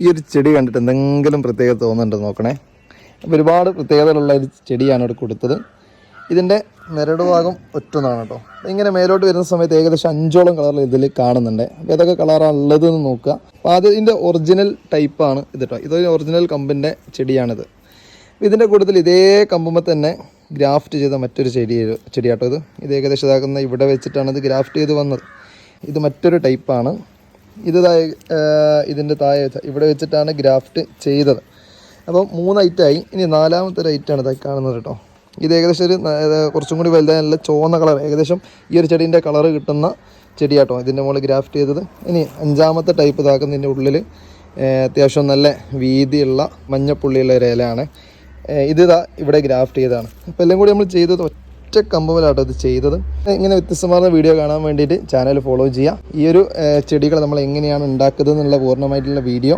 ഈ ഒരു ചെടി കണ്ടിട്ട് എന്തെങ്കിലും പ്രത്യേകത തോന്നുന്നുണ്ടോ നോക്കണേ. അപ്പോൾ ഒരുപാട് പ്രത്യേകതകളുള്ള ഒരു ചെടിയാണ് ഇവിടെ കൊടുത്തത്. ഇതിന്റെ നിരട് ഭാഗം ഒറ്റന്നാണ് കേട്ടോ. ഇങ്ങനെ മേലോട്ട് വരുന്ന സമയത്ത് ഏകദേശം അഞ്ചോളം കളറിൽ ഇതിൽ കാണുന്നുണ്ട്. അപ്പോൾ ഏതൊക്കെ കളറാണ് ഉള്ളത് എന്ന് നോക്കുക. അപ്പോൾ അത് ഇതിന്റെ ഒറിജിനൽ ടൈപ്പാണ് ഇത് കേട്ടോ. ഇതൊരു ഒറിജിനൽ കമ്പിന്റെ ചെടിയാണിത്. ഇതിന്റെ കൂട്ടത്തിൽ ഇതേ കമ്പുമ്പോൾ തന്നെ ഗ്രാഫ്റ്റ് ചെയ്ത മറ്റൊരു ചെടി ചെടിയാട്ടോ ഇത്. ഇത് ഏകദേശം ഇതാക്കുന്ന ഇവിടെ വെച്ചിട്ടാണ് ഇത് ഗ്രാഫ്റ്റ് ചെയ്ത് വന്നത്. ഇത് മറ്റൊരു ടൈപ്പാണ് ഇത് ഏർ, ഇതിന്റെ താഴെ ഇവിടെ വെച്ചിട്ടാണ് ഗ്രാഫ്റ്റ് ചെയ്തത്. അപ്പം മൂന്ന് ഐറ്റമായി ഇനി നാലാമത്തെ ഒരു ഐറ്റമാണ് ഇതായി കാണുന്നത് കേട്ടോ. ഇത് ഏകദേശം ഒരു കുറച്ചും കൂടി വലുതായ നല്ല ചുവന്ന കളർ. ഏകദേശം ഈ ഒരു ചെടീന്റെ കളർ കിട്ടുന്ന ചെടിയാട്ടോ. ഇതിന്റെ മുകളിൽ ഗ്രാഫ്റ്റ് ചെയ്തത്. ഇനി അഞ്ചാമത്തെ ടൈപ്പ് ഇതാക്കുന്നതിന്റെ ഉള്ളിൽ അത്യാവശ്യം നല്ല വീതിയുള്ള മഞ്ഞപ്പുള്ളിയുള്ള ഒരു ഇലയാണ്. ഇത് ഇതാ ഇവിടെ ഗ്രാഫ്റ്റ് ചെയ്തതാണ്. അപ്പോൾ എല്ലാം കൂടി നമ്മൾ ചെയ്തത് ഒറ്റ കമ്പുമലാട്ടോ ഇത് ചെയ്തത്. ഇങ്ങനെ വ്യത്യസ്തമായ വീഡിയോ കാണാൻ വേണ്ടിയിട്ട് ചാനൽ ഫോളോ ചെയ്യുക ഈ ഒരു ചെടികൾ നമ്മൾ എങ്ങനെയാണ് ഉണ്ടാക്കുന്നത് എന്നുള്ള പൂർണമായിട്ടുള്ള വീഡിയോ